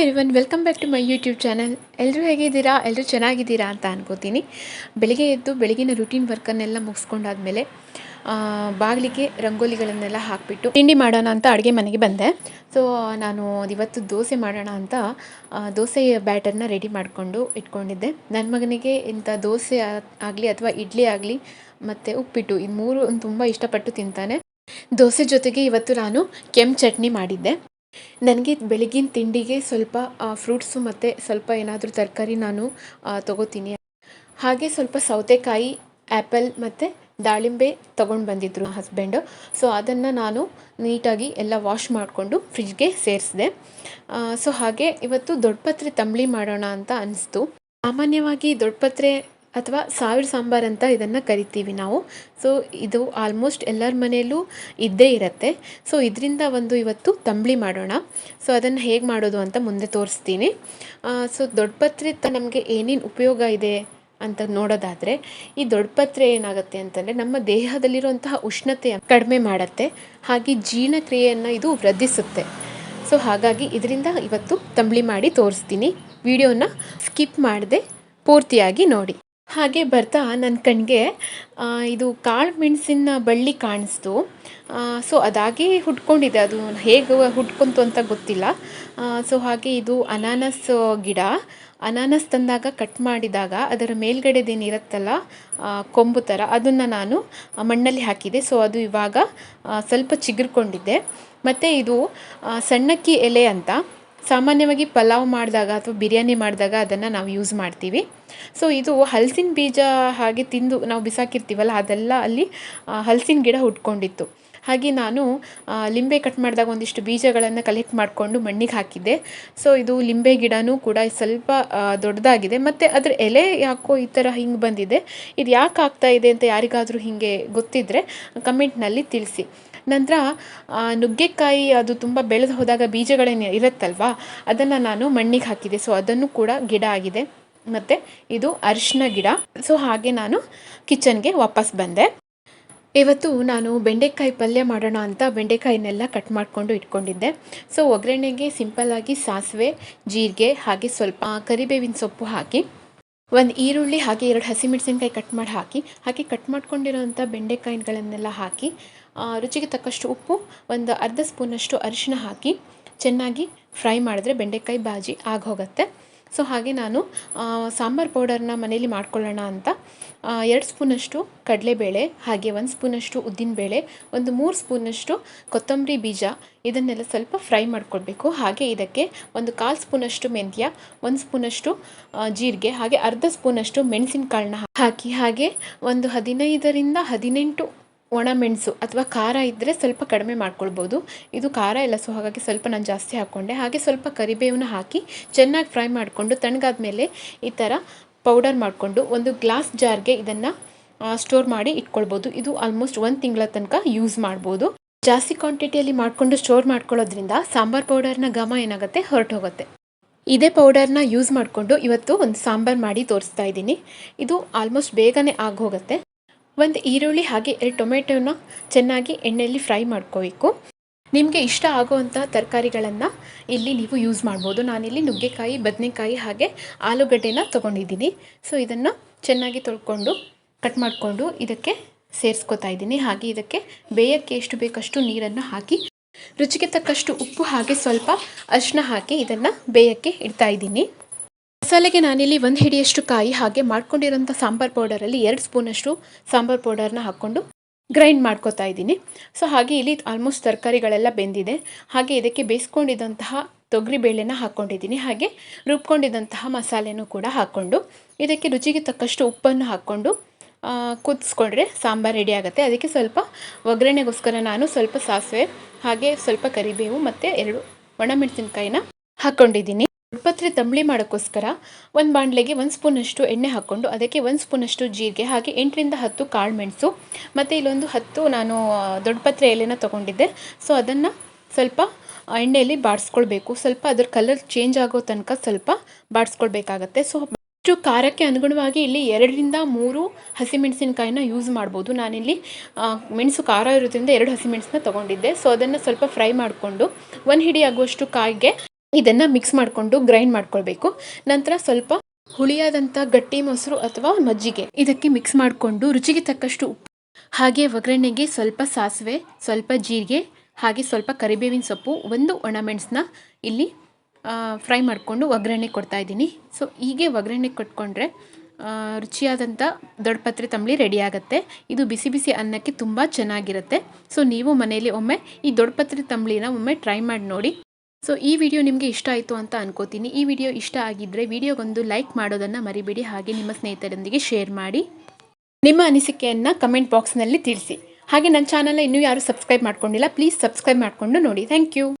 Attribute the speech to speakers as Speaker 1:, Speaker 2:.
Speaker 1: Hi everyone welcome back to my YouTube channel ಎಲ್ಲರೂ ಹೇಗಿದ್ದೀರಾ? ಎಲ್ಲರೂ ಚೆನ್ನಾಗಿದ್ದೀರಾ ಅಂತ ಅನ್ಕೋತೀನಿ. ಬೆಳಿಗ್ಗೆ ಎದ್ದು ಬೆಳಗಿನ ರುಟೀನ್ ವರ್ಕನ್ನೆಲ್ಲ ಮುಗಿಸ್ಕೊಂಡಾದ್ಮೇಲೆ ಬಾಗಿಲಿಗೆ ರಂಗೋಲಿಗಳನ್ನೆಲ್ಲ ಹಾಕಿಬಿಟ್ಟು ತಿಂಡಿ ಮಾಡೋಣ ಅಂತ ಅಡುಗೆ ಮನೆಗೆ ಬಂದೆ. ಸೊ ನಾನು ಇವತ್ತು ದೋಸೆ ಮಾಡೋಣ ಅಂತ ದೋಸೆ ಬ್ಯಾಟರ್ನ ರೆಡಿ ಮಾಡಿಕೊಂಡು ಇಟ್ಕೊಂಡಿದ್ದೆ. ನನ್ನ ಮಗನಿಗೆ ಇಂಥ ದೋಸೆ ಆಗಲಿ ಅಥವಾ ಇಡ್ಲಿ ಆಗಲಿ ಮತ್ತು ಉಪ್ಪಿಟ್ಟು, ಇದು ಮೂರು ತುಂಬ ಇಷ್ಟಪಟ್ಟು ತಿಂತಾನೆ. ದೋಸೆ ಜೊತೆಗೆ ಇವತ್ತು ನಾನು ಕೆಂಪು ಚಟ್ನಿ ಮಾಡಿದ್ದೆ. ನನಗೆ ಬೆಳಗಿನ ತಿಂಡಿಗೆ ಸ್ವಲ್ಪ ಫ್ರೂಟ್ಸು ಮತ್ತು ಸ್ವಲ್ಪ ಏನಾದರೂ ತರಕಾರಿ ನಾನು ತೊಗೋತೀನಿ. ಹಾಗೆ ಸ್ವಲ್ಪ ಸೌತೆಕಾಯಿ ಆ್ಯಪಲ್ ಮತ್ತು ದಾಳಿಂಬೆ ತೊಗೊಂಡು ಬಂದಿದ್ದರು ಹಸ್ಬೆಂಡು ಸೊ ಅದನ್ನು ನಾನು ನೀಟಾಗಿ ಎಲ್ಲ ವಾಶ್ ಮಾಡಿಕೊಂಡು ಫ್ರಿಜ್ಗೆ ಸೇರಿಸಿದೆ. ಸೊ ಹಾಗೆ ಇವತ್ತು ದೊಡ್ಡಪತ್ರೆ ತಂಬಳಿ ಮಾಡೋಣ ಅಂತ ಅನಿಸ್ತು. ಸಾಮಾನ್ಯವಾಗಿ ದೊಡ್ಡಪತ್ರೆ ಅಥವಾ ಸಾವಿರ ಸಾಂಬಾರ್ ಅಂತ ಇದನ್ನು ಕರಿತೀವಿ ನಾವು. ಸೊ ಇದು ಆಲ್ಮೋಸ್ಟ್ ಎಲ್ಲರ ಮನೆಯಲ್ಲೂ ಇದ್ದೇ ಇರುತ್ತೆ. ಸೊ ಇದರಿಂದ ಒಂದು ಇವತ್ತು ತಂಬಳಿ ಮಾಡೋಣ. ಸೊ ಅದನ್ನು ಹೇಗೆ ಮಾಡೋದು ಅಂತ ಮುಂದೆ ತೋರಿಸ್ತೀನಿ. ಸೊ ದೊಡ್ಡಪತ್ರೆ ನಮಗೆ ಏನೇನು ಉಪಯೋಗ ಇದೆ ಅಂತ ನೋಡೋದಾದರೆ, ಈ ದೊಡ್ಡಪತ್ರೆ ಏನಾಗುತ್ತೆ ಅಂತಂದರೆ ನಮ್ಮ ದೇಹದಲ್ಲಿರುವಂತಹ ಉಷ್ಣತೆ ಕಡಿಮೆ ಮಾಡುತ್ತೆ. ಹಾಗೆ ಜೀರ್ಣಕ್ರಿಯೆಯನ್ನು ಇದು ವೃದ್ಧಿಸುತ್ತೆ. ಸೊ ಹಾಗಾಗಿ ಇದರಿಂದ ಇವತ್ತು ತಂಬಳಿ ಮಾಡಿ ತೋರಿಸ್ತೀನಿ. ವಿಡಿಯೋನ ಸ್ಕಿಪ್ ಮಾಡದೆ ಪೂರ್ತಿಯಾಗಿ ನೋಡಿ. ಹಾಗೆ ಬರ್ತಾ ನನ್ನ ಕಣ್ಣಿಗೆ ಇದು ಕಾಳು ಮೆಣಸಿನ ಬಳ್ಳಿ ಕಾಣಿಸ್ತು. ಸೊ ಅದಾಗಿ ಹುಟ್ಕೊಂಡಿದೆ. ಅದು ಹೇಗೆ ಹುಟ್ಕೊಂತು ಅಂತ ಗೊತ್ತಿಲ್ಲ. ಸೊ ಹಾಗೆ ಇದು ಅನಾನಸ್ ಗಿಡ. ಅನಾನಸ್ ತಂದಾಗ ಕಟ್ ಮಾಡಿದಾಗ ಅದರ ಮೇಲ್ಗಡೆದೇನಿರುತ್ತಲ್ಲ ಕೊಂಬು ಥರ ಅದನ್ನು ನಾನು ಮಣ್ಣಲ್ಲಿ ಹಾಕಿದೆ. ಸೊ ಅದು ಇವಾಗ ಸ್ವಲ್ಪ ಚಿಗುರ್ಕೊಂಡಿದ್ದೆ. ಮತ್ತು ಇದು ಸಣ್ಣಕ್ಕಿ ಎಲೆ ಅಂತ. ಸಾಮಾನ್ಯವಾಗಿ ಪಲಾವ್ ಮಾಡಿದಾಗ ಅಥವಾ ಬಿರಿಯಾನಿ ಮಾಡಿದಾಗ ಅದನ್ನು ನಾವು ಯೂಸ್ ಮಾಡ್ತೀವಿ. ಸೊ ಇದು ಹಲಸಿನ ಬೀಜ ಹಾಗೆ ತಿಂದು ನಾವು ಬಿಸಾಕಿರ್ತೀವಲ್ಲ, ಅದೆಲ್ಲ ಅಲ್ಲಿ ಹಲಸಿನ ಗಿಡ ಹುಟ್ಕೊಂಡಿತ್ತು. ಹಾಗೆ ನಾನು ಲಿಂಬೆ ಕಟ್ ಮಾಡಿದಾಗ ಒಂದಿಷ್ಟು ಬೀಜಗಳನ್ನು ಕಲೆಕ್ಟ್ ಮಾಡಿಕೊಂಡು ಮಣ್ಣಿಗೆ ಹಾಕಿದ್ದೆ. ಸೊ ಇದು ಲಿಂಬೆ ಗಿಡನೂ ಕೂಡ ಸ್ವಲ್ಪ ದೊಡ್ಡದಾಗಿದೆ. ಮತ್ತು ಅದರ ಎಲೆ ಯಾಕೋ ಈ ಥರ ಹಿಂಗೆ ಬಂದಿದೆ. ಇದು ಯಾಕೆ ಆಗ್ತಾ ಇದೆ ಅಂತ ಯಾರಿಗಾದರೂ ಹೀಗೆ ಗೊತ್ತಿದ್ದರೆ ಕಮೆಂಟ್ನಲ್ಲಿ ತಿಳಿಸಿ. ನಂತರ ನುಗ್ಗೆಕಾಯಿ ಅದು ತುಂಬ ಬೆಳೆದು ಹೋದಾಗ ಬೀಜಗಳೇನು ಇರುತ್ತಲ್ವಾ, ಅದನ್ನು ನಾನು ಮಣ್ಣಿಗೆ ಹಾಕಿದೆ. ಸೊ ಅದನ್ನು ಕೂಡ ಗಿಡ ಆಗಿದೆ. ಮತ್ತು ಇದು ಅರಿಶಿನ ಗಿಡ. ಸೊ ಹಾಗೆ ನಾನು ಕಿಚನ್ಗೆ ವಾಪಸ್ ಬಂದೆ. ಇವತ್ತು ನಾನು ಬೆಂಡೆಕಾಯಿ ಪಲ್ಯ ಮಾಡೋಣ ಅಂತ ಬೆಂಡೆಕಾಯಿನೆಲ್ಲ ಕಟ್ ಮಾಡಿಕೊಂಡು ಇಟ್ಕೊಂಡಿದ್ದೆ. ಸೊ ಒಗ್ಗರಣೆಗೆ ಸಿಂಪಲ್ಲಾಗಿ ಸಾಸಿವೆ, ಜೀರಿಗೆ, ಹಾಗೆ ಸ್ವಲ್ಪ ಕರಿಬೇವಿನ ಸೊಪ್ಪು ಹಾಕಿ ಒಂದು ಈರುಳ್ಳಿ ಹಾಗೆ ಎರಡು ಹಸಿಮೆಣಸಿನ್ಕಾಯಿ ಕಟ್ ಮಾಡಿ ಹಾಕಿ ಹಾಗೆ ಕಟ್ ಮಾಡ್ಕೊಂಡಿರೋಂಥ ಬೆಂಡೆಕಾಯಿಗಳನ್ನೆಲ್ಲ ಹಾಕಿ ರುಚಿಗೆ ತಕ್ಕಷ್ಟು ಉಪ್ಪು, ಒಂದು ಅರ್ಧ ಸ್ಪೂನಷ್ಟು ಅರಿಶಿನ ಹಾಕಿ, ಚೆನ್ನಾಗಿ ಫ್ರೈ ಮಾಡಿದ್ರೆ ಬೆಂಡೆಕಾಯಿ ಬಾಜಿ ಆಗಿ ಹೋಗುತ್ತೆ. ಸೊ ಹಾಗೆ ನಾನು ಸಾಂಬಾರು ಸಾಂಬಾರ್ ಪೌಡರ್ನ ಮನೇಲಿ ಮಾಡ್ಕೊಳ್ಳೋಣ ಅಂತ. ಎರಡು ಸ್ಪೂನಷ್ಟು ಕಡಲೆಬೇಳೆ, ಹಾಗೆ ಒಂದು ಸ್ಪೂನಷ್ಟು ಉದ್ದಿನಬೇಳೆ, ಒಂದು ಮೂರು ಸ್ಪೂನಷ್ಟು ಕೊತ್ತಂಬರಿ ಬೀಜ, ಇದನ್ನೆಲ್ಲ ಸ್ವಲ್ಪ ಫ್ರೈ ಮಾಡ್ಕೊಳ್ಬೇಕು. ಹಾಗೆ ಇದಕ್ಕೆ ಒಂದು ಕಾಲು ಸ್ಪೂನಷ್ಟು ಮೆಂತ್ಯ, ಒಂದು ಸ್ಪೂನಷ್ಟು ಜೀರಿಗೆ, ಹಾಗೆ ಅರ್ಧ ಸ್ಪೂನಷ್ಟು ಮೆಣಸಿನಕಾಳನ್ನ ಹಾಕಿ, ಹಾಗೆ ಒಂದು ಹದಿನೈದರಿಂದ ಹದಿನೆಂಟು ಒಣಮೆಣಸು ಅಥವಾ ಖಾರ ಇದ್ದರೆ ಸ್ವಲ್ಪ ಕಡಿಮೆ ಮಾಡ್ಕೊಳ್ಬೋದು. ಇದು ಖಾರ ಇಲ್ಲ ಸೊ ಹಾಗಾಗಿ ಸ್ವಲ್ಪ ನಾನು ಜಾಸ್ತಿ ಹಾಕ್ಕೊಂಡೆ ಹಾಗೆ ಸ್ವಲ್ಪ ಕರಿಬೇವನ್ನ ಹಾಕಿ ಚೆನ್ನಾಗಿ ಫ್ರೈ ಮಾಡಿಕೊಂಡು ತಣ್ಣಗಾದ್ಮೇಲೆ ಈ ಥರ ಪೌಡರ್ ಮಾಡಿಕೊಂಡು ಒಂದು ಗ್ಲಾಸ್ ಜಾರ್ಗೆ ಇದನ್ನು ಸ್ಟೋರ್ ಮಾಡಿ ಇಟ್ಕೊಳ್ಬೋದು. ಇದು ಆಲ್ಮೋಸ್ಟ್ ಒಂದು ತಿಂಗಳ ತನಕ ಯೂಸ್ ಮಾಡ್ಬೋದು. ಜಾಸ್ತಿ ಕ್ವಾಂಟಿಟಿಯಲ್ಲಿ ಮಾಡಿಕೊಂಡು ಸ್ಟೋರ್ ಮಾಡ್ಕೊಳ್ಳೋದ್ರಿಂದ ಸಾಂಬಾರ್ ಪೌಡರ್ನ ಘಮ ಏನಾಗುತ್ತೆ? ಹೊರಟು ಹೋಗುತ್ತೆ ಇದೇ ಪೌಡರ್ನ ಯೂಸ್ ಮಾಡಿಕೊಂಡು ಇವತ್ತು ಒಂದು ಸಾಂಬಾರ್ ಮಾಡಿ ತೋರಿಸ್ತಾ ಇದ್ದೀನಿ. ಇದು ಆಲ್ಮೋಸ್ಟ್ ಬೇಗನೆ ಆಗೋಗುತ್ತೆ. ಒಂದು ಈರುಳ್ಳಿ ಹಾಗೆ ಎರಡು ಟೊಮೆಟೊನ ಚೆನ್ನಾಗಿ ಎಣ್ಣೆಯಲ್ಲಿ ಫ್ರೈ ಮಾಡ್ಕೋಬೇಕು. ನಿಮಗೆ ಇಷ್ಟ ಆಗುವಂಥ ತರಕಾರಿಗಳನ್ನು ಇಲ್ಲಿ ನೀವು ಯೂಸ್ ಮಾಡ್ಬೋದು. ನಾನಿಲ್ಲಿ ನುಗ್ಗೆಕಾಯಿ, ಬದನೆಕಾಯಿ ಹಾಗೆ ಆಲೂಗಡ್ಡೆನ ತೊಗೊಂಡಿದ್ದೀನಿ. ಸೊ ಇದನ್ನು ಚೆನ್ನಾಗಿ ತೊಳ್ಕೊಂಡು ಕಟ್ ಮಾಡಿಕೊಂಡು ಇದಕ್ಕೆ ಸೇರಿಸ್ಕೊತಾ ಇದ್ದೀನಿ. ಹಾಗೆ ಇದಕ್ಕೆ ಬೇಯಕ್ಕೆ ಎಷ್ಟು ಬೇಕಷ್ಟು ನೀರನ್ನು ಹಾಕಿ, ರುಚಿಗೆ ತಕ್ಕಷ್ಟು ಉಪ್ಪು ಹಾಗೆ ಸ್ವಲ್ಪ ಅರಿಶಿನ ಹಾಕಿ ಇದನ್ನು ಬೇಯಕ್ಕೆ ಇಡ್ತಾ ಇದ್ದೀನಿ. ಮಸಾಲೆಗೆ ನಾನಿಲ್ಲಿ ಒಂದು ಹಿಡಿಯಷ್ಟು ಕಾಯಿ ಹಾಗೆ ಮಾಡ್ಕೊಂಡಿರೋಂಥ ಸಾಂಬಾರ್ ಪೌಡರಲ್ಲಿ ಎರಡು ಸ್ಪೂನಷ್ಟು ಸಾಂಬಾರ್ ಪೌಡರ್ನ ಹಾಕ್ಕೊಂಡು ಗ್ರೈಂಡ್ ಮಾಡ್ಕೋತಾ ಇದ್ದೀನಿ. ಸೊ, ಹಾಗೆ ಇಲ್ಲಿ ಆಲ್ಮೋಸ್ಟ್ ತರಕಾರಿಗಳೆಲ್ಲ ಬೆಂದಿದೆ. ಹಾಗೆ ಇದಕ್ಕೆ ಬೇಯಿಸ್ಕೊಂಡಿದ್ದಂತಹ ತೊಗರಿ ಬೇಳೆನ ಹಾಕ್ಕೊಂಡಿದ್ದೀನಿ. ಹಾಗೆ ರುಬ್ಕೊಂಡಿದ್ದಂತಹ ಮಸಾಲೆನೂ ಕೂಡ ಹಾಕ್ಕೊಂಡು ಇದಕ್ಕೆ ರುಚಿಗೆ ತಕ್ಕಷ್ಟು ಉಪ್ಪನ್ನು ಹಾಕ್ಕೊಂಡು ಕುದಿಸ್ಕೊಂಡ್ರೆ ಸಾಂಬಾರು ರೆಡಿ ಆಗುತ್ತೆ. ಅದಕ್ಕೆ ಸ್ವಲ್ಪ ಒಗ್ಗರಣೆಗೋಸ್ಕರ ನಾನು ಸ್ವಲ್ಪ ಸಾಸಿವೆ, ಹಾಗೆ ಸ್ವಲ್ಪ ಕರಿಬೇವು ಮತ್ತು ಎರಡು ಒಣಮೆಣಸಿನ್ಕಾಯಿನ ಹಾಕ್ಕೊಂಡಿದ್ದೀನಿ ಪತ್ರೆ ತಂಬಳಿ ಮಾಡೋಕ್ಕೋಸ್ಕರ ಒಂದು ಬಾಣಲೆಗೆ ಒಂದು ಸ್ಪೂನಷ್ಟು ಎಣ್ಣೆ ಹಾಕ್ಕೊಂಡು ಅದಕ್ಕೆ ಒಂದು ಸ್ಪೂನಷ್ಟು ಜೀರಿಗೆ ಹಾಗೆ ಎಂಟರಿಂದ ಹತ್ತು ಕಾಳು ಮೆಣಸು. ಮತ್ತು ಇಲ್ಲೊಂದು ಹತ್ತು ನಾನು ದೊಡ್ಡ ಪತ್ರೆ ಎಲೆನ ತೊಗೊಂಡಿದ್ದೆ. ಸೊ ಅದನ್ನು ಸ್ವಲ್ಪ ಎಣ್ಣೆಯಲ್ಲಿ ಬಾಡಿಸ್ಕೊಳ್ಬೇಕು. ಸ್ವಲ್ಪ ಅದ್ರ ಕಲರ್ ಚೇಂಜ್ ಆಗೋ ತನಕ ಸ್ವಲ್ಪ ಬಾಡಿಸ್ಕೊಳ್ಬೇಕಾಗತ್ತೆ. ಸೊ ಅಷ್ಟು ಖಾರಕ್ಕೆ ಅನುಗುಣವಾಗಿ ಇಲ್ಲಿ ಎರಡರಿಂದ ಮೂರು ಹಸಿಮೆಣಸಿನಕಾಯಿನ ಯೂಸ್ ಮಾಡ್ಬೋದು. ನಾನಿಲ್ಲಿ ಮೆಣಸು ಖಾರ ಇರೋದ್ರಿಂದ ಎರಡು ಹಸಿಮೆಣಸನ್ನ ತೊಗೊಂಡಿದ್ದೆ. ಸೊ ಅದನ್ನು ಸ್ವಲ್ಪ ಫ್ರೈ ಮಾಡಿಕೊಂಡು ಒಂದು ಹಿಡಿಯಾಗುವಷ್ಟು ಕಾಯಿಗೆ ಇದನ್ನು ಮಿಕ್ಸ್ ಮಾಡಿಕೊಂಡು ಗ್ರೈಂಡ್ ಮಾಡ್ಕೊಳ್ಬೇಕು. ನಂತರ ಸ್ವಲ್ಪ ಹುಳಿಯಾದಂಥ ಗಟ್ಟಿ ಮೊಸರು ಅಥವಾ ಮಜ್ಜಿಗೆ ಇದಕ್ಕೆ ಮಿಕ್ಸ್ ಮಾಡಿಕೊಂಡು ರುಚಿಗೆ ತಕ್ಕಷ್ಟು ಉಪ್ಪು, ಹಾಗೆ ಒಗ್ಗರಣೆಗೆ ಸ್ವಲ್ಪ ಸಾಸಿವೆ, ಸ್ವಲ್ಪ ಜೀರಿಗೆ, ಹಾಗೆ ಸ್ವಲ್ಪ ಕರಿಬೇವಿನ ಸೊಪ್ಪು, ಒಂದು ಒಣಮೆಣಸನ್ನ ಇಲ್ಲಿ ಫ್ರೈ ಮಾಡಿಕೊಂಡು ಒಗ್ಗರಣೆ ಕೊಡ್ತಾ ಇದ್ದೀನಿ. ಸೊ ಹೀಗೆ ಒಗ್ಗರಣೆ ಕೊಟ್ಕೊಂಡ್ರೆ ರುಚಿಯಾದಂಥ ದೊಡ್ಡಪತ್ರೆ ತಂಬಳಿ ರೆಡಿ ಆಗುತ್ತೆ. ಇದು ಬಿಸಿ ಬಿಸಿ ಅನ್ನಕ್ಕೆ ತುಂಬ ಚೆನ್ನಾಗಿರುತ್ತೆ. ಸೊ ನೀವು ಮನೆಯಲ್ಲಿ ಒಮ್ಮೆ ಈ ದೊಡ್ಡಪತ್ರೆ ತಂಬಳಿನ ಒಮ್ಮೆ ಟ್ರೈ ಮಾಡಿ ನೋಡಿ. ಸೊ ಈ ವಿಡಿಯೋ ನಿಮಗೆ ಇಷ್ಟ ಆಯಿತು ಅಂತ ಅನ್ಕೋತೀನಿ. ಈ ವಿಡಿಯೋ ಇಷ್ಟ ಆಗಿದ್ದರೆ ವಿಡಿಯೋಗೊಂದು ಲೈಕ್ ಮಾಡೋದನ್ನು ಮರಿಬೇಡಿ. ಹಾಗೆ ನಿಮ್ಮ ಸ್ನೇಹಿತರೊಂದಿಗೆ ಶೇರ್ ಮಾಡಿ. ನಿಮ್ಮ ಅನಿಸಿಕೆಯನ್ನು ಕಮೆಂಟ್ ಬಾಕ್ಸ್ನಲ್ಲಿ ತಿಳಿಸಿ. ಹಾಗೆ ನನ್ನ ಚಾನಲ್ನ ಇನ್ನೂ ಯಾರು ಸಬ್ಸ್ಕ್ರೈಬ್ ಮಾಡ್ಕೊಂಡಿಲ್ಲ ಪ್ಲೀಸ್ ಸಬ್ಸ್ಕ್ರೈಬ್ ಮಾಡಿಕೊಂಡು ನೋಡಿ. Thank you